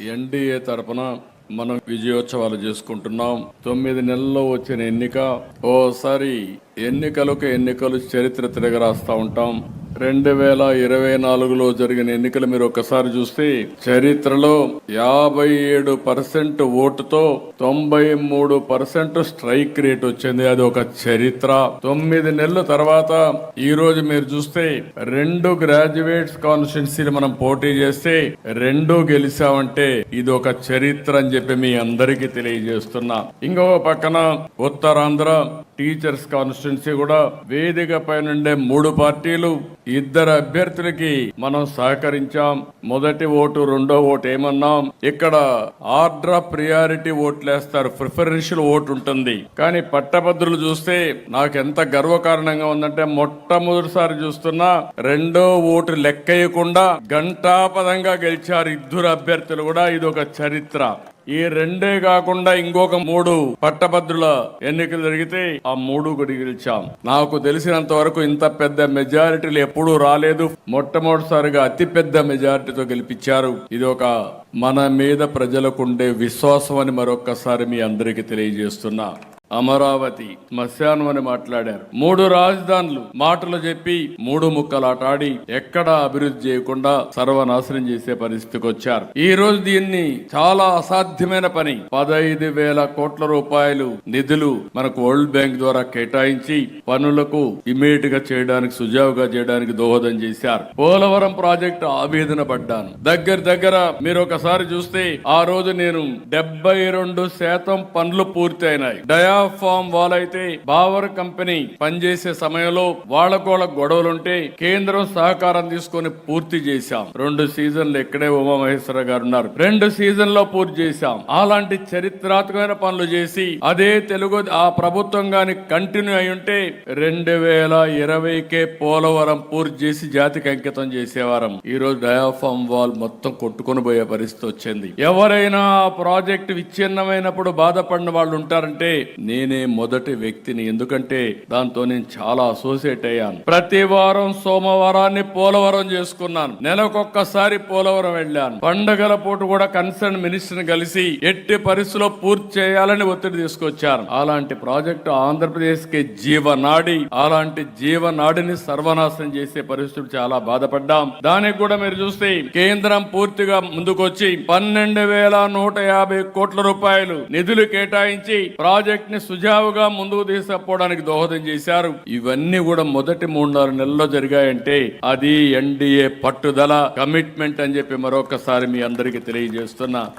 NDA తరపున మనం విజయోత్సవాలు చేసుకుంటున్నాం. తొమ్మిది నెలల్లో వచ్చిన ఎన్నిక. ఓసారి ఎన్నికలకు ఎన్నికలు చరిత్ర తిరగరాస్తా ఉంటాం. రెండు వేల ఇరవై నాలుగులో జరిగిన ఎన్నికలు మీరు ఒక్కసారి చూస్తే చరిత్రలో యాభై ఏడు పర్సెంట్ ఓటుతో తొంభై మూడు పర్సెంట్ స్ట్రైక్ రేట్ వచ్చింది. అది ఒక చరిత్ర. తొమ్మిది నెలల తర్వాత ఈ రోజు మీరు చూస్తే రెండు గ్రాడ్యుయేట్స్ కాన్స్టిట్యున్సీలు మనం పోటీ చేస్తే రెండు గెలిచామంటే ఇది ఒక చరిత్ర అని చెప్పి మీ అందరికీ తెలియజేస్తున్నా. ఇంకో పక్కన ఉత్తరాంధ్ర టీచర్స్ కాన్స్టిట్యున్సీ కూడా వేదిక పైనుండే మూడు పార్టీలు ఇద్దరు అభ్యర్థులకి మనం సహకరించాం. మొదటి ఓటు రెండో ఓటు ఏమన్నాం? ఇక్కడ ఆర్డర్ ఆఫ్ ప్రియారిటీ ఓట్లు వేస్తారు ప్రిఫరెన్షియల్ ఓటు ఉంటుంది. కానీ పట్టభద్రులు చూస్తే నాకు ఎంత గర్వకారణంగా ఉందంటే మొట్టమొదటిసారి చూస్తున్నా రెండో ఓటు లెక్కయకుండా గంటాపదంగా గెలిచారు ఇద్దరు అభ్యర్థులు కూడా. ఇది ఒక చరిత్ర. ఈ రెండే కాకుండా ఇంకొక మూడు పట్టభద్రుల ఎన్నికలు జరిగితే ఆ మూడు కూడా గెలిచాం. నాకు తెలిసినంత వరకు ఇంత పెద్ద మెజారిటీలు ఎప్పుడూ రాలేదు. మొట్టమొదటిసారిగా అతి పెద్ద మెజారిటీతో గెలిపించారు. ఇది ఒక మన మీద ప్రజలకు ఉండే విశ్వాసం అని మరొక్కసారి మీ అందరికీ తెలియజేస్తున్నా. అమరావతి శ్మశానం అని మాట్లాడారు. మూడు రాజధానులు మాటలు చెప్పి మూడు ముక్కలాటాడి ఎక్కడా అభివృద్ధి చేయకుండా సర్వనాశనం చేసే పరిస్థితికి వచ్చారు. ఈ రోజు దీన్ని చాలా అసాధ్యమైన పని. పదహైదు వేల కోట్ల రూపాయలు నిధులు మనకు వరల్డ్ బ్యాంక్ ద్వారా కేటాయించి పనులకు ఇమీడియట్గా చేయడానికి సుజావుగా చేయడానికి దోహదం చేశారు. పోలవరం ప్రాజెక్టు ఆవేదన పడ్డాను. దగ్గర దగ్గర మీరు ఒకసారి చూస్తే ఆ రోజు నేను డెబ్బై రెండు శాతం పనులు పూర్తయినాయి. ఫామ్ వాల్ అయితే బావర్ కంపెనీ పనిచేసే సమయంలో వాళ్ళకోళ్ళ గొడవలుంటే కేంద్రం సహకారం తీసుకొని పూర్తి చేశాం. రెండు సీజన్లు ఇక్కడే ఉమామహేశ్వర గారు ఉన్నారు. రెండు సీజన్లో పూర్తి చేశాం. అలాంటి చరిత్రాత్మకమైన పనులు చేసి అదే తెలుగు ఆ ప్రభుత్వం గాని కంటిన్యూ అయి ఉంటే రెండు వేల ఇరవైకే పోలవరం పూర్తి చేసి జాతికి అంకితం చేసేవారం. ఈ రోజు డయాఫామ్ వాల్ మొత్తం కొట్టుకొని పోయే పరిస్థితి వచ్చింది. ఎవరైనా ఆ ప్రాజెక్ట్ విచ్ఛిన్నమైనప్పుడు బాధపడిన వాళ్ళు ఉంటారంటే నేనే మొదటి వ్యక్తిని. ఎందుకంటే దాంతో నేను చాలా అసోసియేట్ అయ్యాను. ప్రతి వారం సోమవారాన్ని పోలవరం చేసుకున్నాను. నెలకొక్కసారి పోలవరం వెళ్ళాను. పండగల పూట కూడా కన్సర్న్ మినిస్టర్ కలిసి ఎట్టి పరిస్థితిలో పూర్తి చేయాలని ఒత్తిడి తీసుకొచ్చారు అలాంటి ప్రాజెక్టు ఆంధ్రప్రదేశ్కి జీవనాడి అలాంటి జీవనాడిని సర్వనాశనం చేసే పరిస్థితులు చాలా బాధపడ్డాం. దానికి కూడా మీరు చూస్తే కేంద్రం పూర్తిగా ముందుకొచ్చి పన్నెండు వేల నూట యాభై కోట్ల రూపాయలు నిధులు కేటాయించి ప్రాజెక్ట్ని సుజావుగా ముందుకు తీసుకపోవడానికి దోహదం చేశారు. ఇవన్నీ కూడా మొదటి మూడున్నర నెలల్లో జరిగాయంటే అది ఎన్డీఏ పట్టుదల కమిట్మెంట్ అని చెప్పి మరొకసారి మీ అందరికీ తెలియజేస్తున్నా.